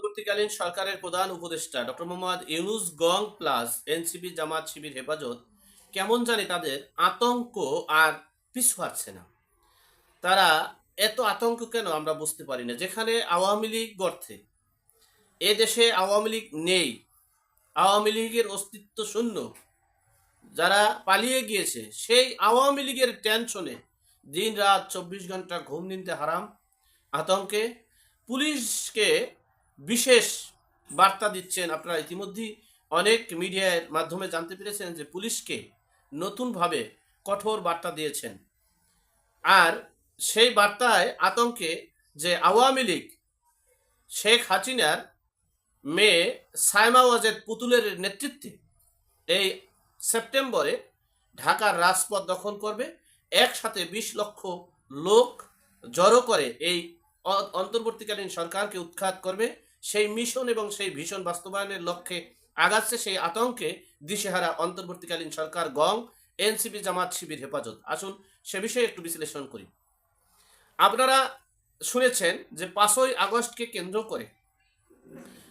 পরবর্তীকালীন সরকারের প্রধান উপদেষ্টা ডক্টর মোহাম্মদ ইউনুস গং প্লাস এনসিপি জামাত শিবির হেফাজত কেমন জানি তাদের আতঙ্ক আর পিছু হচ্ছে না। তারা এত আতঙ্ক কেন আমরা বুঝতে পারি না? যেখানে আওয়ামী লীগ গর্থে এ দেশে আওয়ামী লীগ নেই। আওয়ামী লীগের অস্তিত্ব শূন্য। যারা পালিয়ে গিয়েছে, সেই আওয়ামী লীগের টেনশনে দিন রাত চব্বিশ ঘণ্টা ঘুম নিতে হারাম। আতঙ্কে পুলিশকে বিশেষ বার্তা দিচ্ছেন আপনারা ইতিমধ্যেই অনেক মিডিয়ার মাধ্যমে জানতে পেরেছেন যে পুলিশকে নতুনভাবে কঠোর বার্তা দিয়েছেন। আর সেই বার্তায় আতঙ্কে যে আওয়ামী লীগ, শেখ হাসিনার মেয়ে সাইমা ওয়াজেদ পুতুলের নেতৃত্বে এই সেপ্টেম্বরে ঢাকার রাজপথ দখল করবে। একসাথে বিশ লক্ষ লোক জড়ো করে এই অন্তর্বর্তীকালীন সরকারকে উৎখাত করবে। সেই মিশন এবং সেই ভীষণ বাস্তবায়নের লক্ষ্যে আগাচ্ছে সেই আতঙ্কে দিশেহারা অন্তর্বর্তীকালীন সরকার গং, এনসিপি, জামাত শিবির হেফাজত। আসুন সে বিষয়ে একটু বিশ্লেষণ করি। আপনারা শুনেছেন যে পাঁচই আগস্টকে কেন্দ্র করে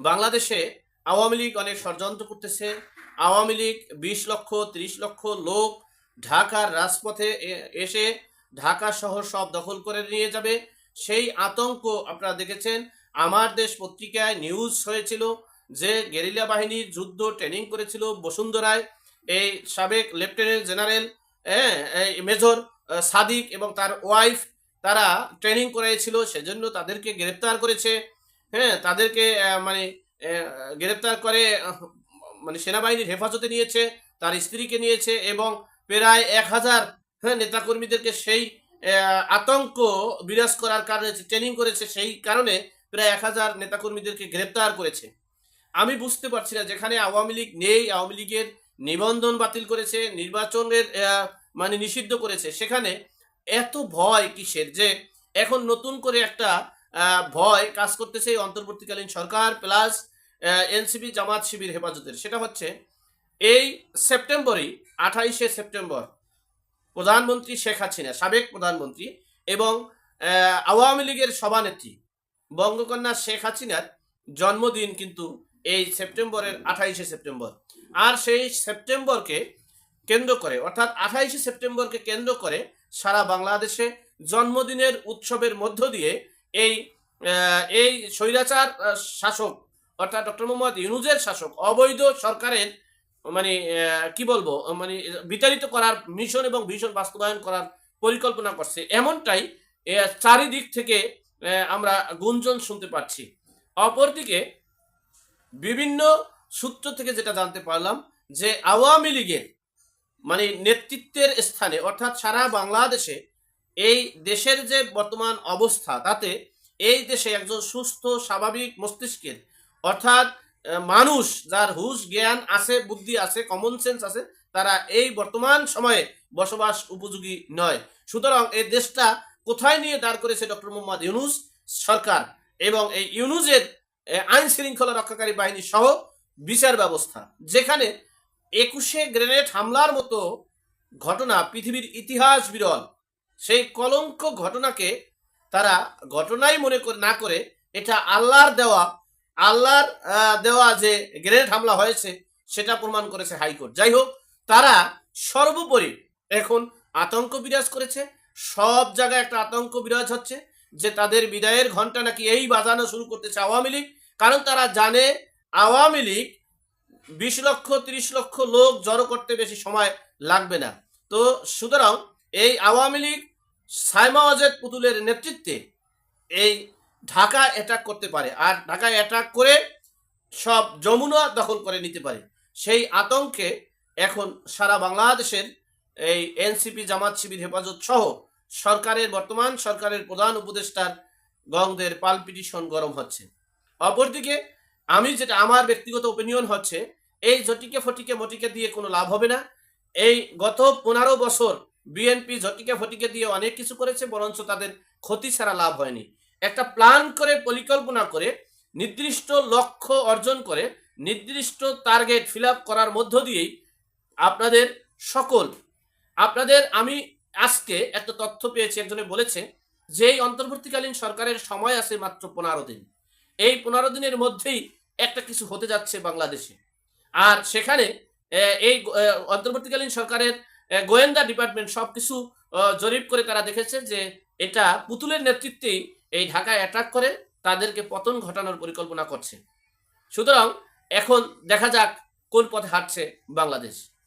বাংলাদেশে আওয়ামী লীগ অনেক ষড়যন্ত্র করতেছে। আওয়ামী লীগ বিশ লক্ষ, ত্রিশ লক্ষ লোক ঢাকার রাজপথে এসে ঢাকা শহর সব দখল করে নিয়ে যাবে। সেই আতঙ্ক আপনারা দেখেছেন। আমার দেশ পত্রিকায় নিউজ হয়েছিল যে গেরিলা বাহিনীর যুদ্ধ ট্রেনিং করেছিল বসুন্ধরায় এই সাবেক লেফটেন্যান্ট জেনারেল হ্যাঁ মেজর সাদিক এবং তার ওয়াইফ তারা ট্রেনিং করেছিল সেজন্য তাদেরকে গ্রেপ্তার করেছে। হ্যাঁ তাদেরকে মানে গ্রেপ্তার করে মানে সেনাবাহিনীর হেফাজতে নিয়েছে, তার স্ত্রীকে নিয়েছে এবং প্রায় এক হাজার হ্যাঁ নেতাকর্মীদেরকে সেই আতঙ্ক বিরাজ করার কারণে ট্রেনিং করেছে সেই কারণে প্রায় এক হাজার নেতাকর্মীদেরকে গ্রেপ্তার করেছে। আমি বুঝতে পারছি না যেখানে আওয়ামী লীগ নেই, আওয়ামী লীগের নিবন্ধন বাতিল করেছে, নির্বাচনের মানে নিষিদ্ধ করেছে, সেখানে এত ভয় কিসের যে এখন নতুন করে একটা ভয় কাজ করতেছে এই অন্তর্বর্তীকালীন সরকার প্লাস এনসিপি জামাত শিবির হেফাজতের। সেটা হচ্ছে এই সেপ্টেম্বরই আঠাইশে সেপ্টেম্বর প্রধানমন্ত্রী শেখ হাসিনা, সাবেক প্রধানমন্ত্রী এবং আওয়ামী লীগের সভানেত্রী বঙ্গকন্যা শেখ হাসিনার জন্মদিন কিন্তু এই সেপ্টেম্বরের আঠাইশে সেপ্টেম্বর। আর সেই সেপ্টেম্বরকে কেন্দ্র করে, অর্থাৎ আঠাইশে সেপ্টেম্বরকে কেন্দ্র করে সারা বাংলাদেশে জন্মদিনের উৎসবের মধ্য দিয়ে এই এই স্বৈরাচার শাসক, অর্থাৎ ডক্টর মোহাম্মদ ইউনুজের শাসক, অবৈধ সরকারের মানে কি বলব মানে বিতাড়িত করার মিশন এবং ভীষণ বাস্তবায়ন করার পরিকল্পনা করছে। এমনটাই চারিদিক থেকে আমরা গুঞ্জন শুনতে পাচ্ছি। অপরদিকে বিভিন্ন সূত্র থেকে যেটা জানতে পারলাম যে আওয়ামী লীগের মানে নেতৃত্বের স্থানে, অর্থাৎ সারা বাংলাদেশে এই দেশের যে বর্তমান অবস্থা, তাতে এই দেশে একজন সুস্থ, স্বাভাবিক মস্তিষ্কের, অর্থাৎ মানুষ যার হুশ, জ্ঞান আছে, বুদ্ধি আছে কমন সেন্স আছে, তারা এই বর্তমান সময়ে বসবাস উপযোগী নয়। সুতরাং এই দেশটা কোথায় নিয়ে দাঁড় করেছে ডক্টর মোহাম্মদ ইউনুস সরকার এবং এই ইউনুসের আইন শৃঙ্খলা রক্ষাকারী বাহিনী সহ বিচার ব্যবস্থা, যেখানে একুশে গ্রেনেড হামলার মতো ঘটনা পৃথিবীর ইতিহাস বিরল। সেই কলঙ্ক ঘটনাকে তারা ঘটনাই মনে করে, না করে এটা আল্লাহর দেওয়া আল্লাহর দেওয়া যে গ্রেনেড হামলা হয়েছে সেটা প্রমাণ করেছে হাইকোর্ট। যাই হোক, তারা সর্বোপরি এখন আতঙ্ক বিরাজ করেছে। সব জায়গায় একটা আতঙ্ক বিরাজ হচ্ছে যে তাদের বিদায়ের ঘণ্টা নাকি এই বাজানো শুরু করতেছে আওয়ামী লীগ। কারণ তারা জানে আওয়ামী লীগ বিশ লক্ষ, তিরিশ লক্ষ লোক জড়ো করতে বেশি সময় লাগবে না। তো সুতরাং এই আওয়ামী লীগ সাইমা ওয়াজেদ পুতুলের নেতৃত্বে এই ঢাকা অ্যাটাক করতে পারে আর ঢাকায় অ্যাটাক করে সব যমুনা দখল করে নিতে পারে। সেই আতঙ্কে এখন সারা বাংলাদেশের এই এনসিপি, জামাত শিবির হেফাজত সহ সরকারের, বর্তমান সরকারের প্রধান উপদেষ্টার গংদের পালপিটিশন গরম হচ্ছে। অপরদিকে, আমি যেটা আমার ব্যক্তিগত ওপিনিয়ন হচ্ছে, এই জটিকে ফটিকে মটিকে দিয়ে কোনো লাভ হবে না। এই গত পনেরো বছর বিএনপি ঝটিকে ফটিকে দিয়ে অনেক কিছু করেছে, বরঞ্চ তাদের ক্ষতি ছাড়া লাভ হয়নি। একটা প্ল্যান করে, পরিকল্পনা করে, নির্দিষ্ট লক্ষ্য অর্জন করে, নির্দিষ্ট টার্গেট ফিল করার মধ্য দিয়েই আপনাদের সকল আপনাদের, আমি আজকে একটা তথ্য পেয়েছি, একজনে বলেছে যে এই অন্তর্বর্তীকালীন সরকারের সময় আছে মাত্র পনেরো দিন। এই পনেরো দিনের মধ্যেই একটা কিছু হতে যাচ্ছে বাংলাদেশে। আর সেখানে এই অন্তর্বর্তীকালীন সরকারের গোয়েন্দা ডিপার্টমেন্ট সব কিছু জরিপ করে তারা দেখেছে যে এটা পুতুলের নেতৃত্বেই এই ঢাকায় অ্যাটাক করে, তাদেরকে পতন ঘটানোর পরিকল্পনা করছে। সুতরাং এখন দেখা যাক কোন পথে হাঁটছে বাংলাদেশ।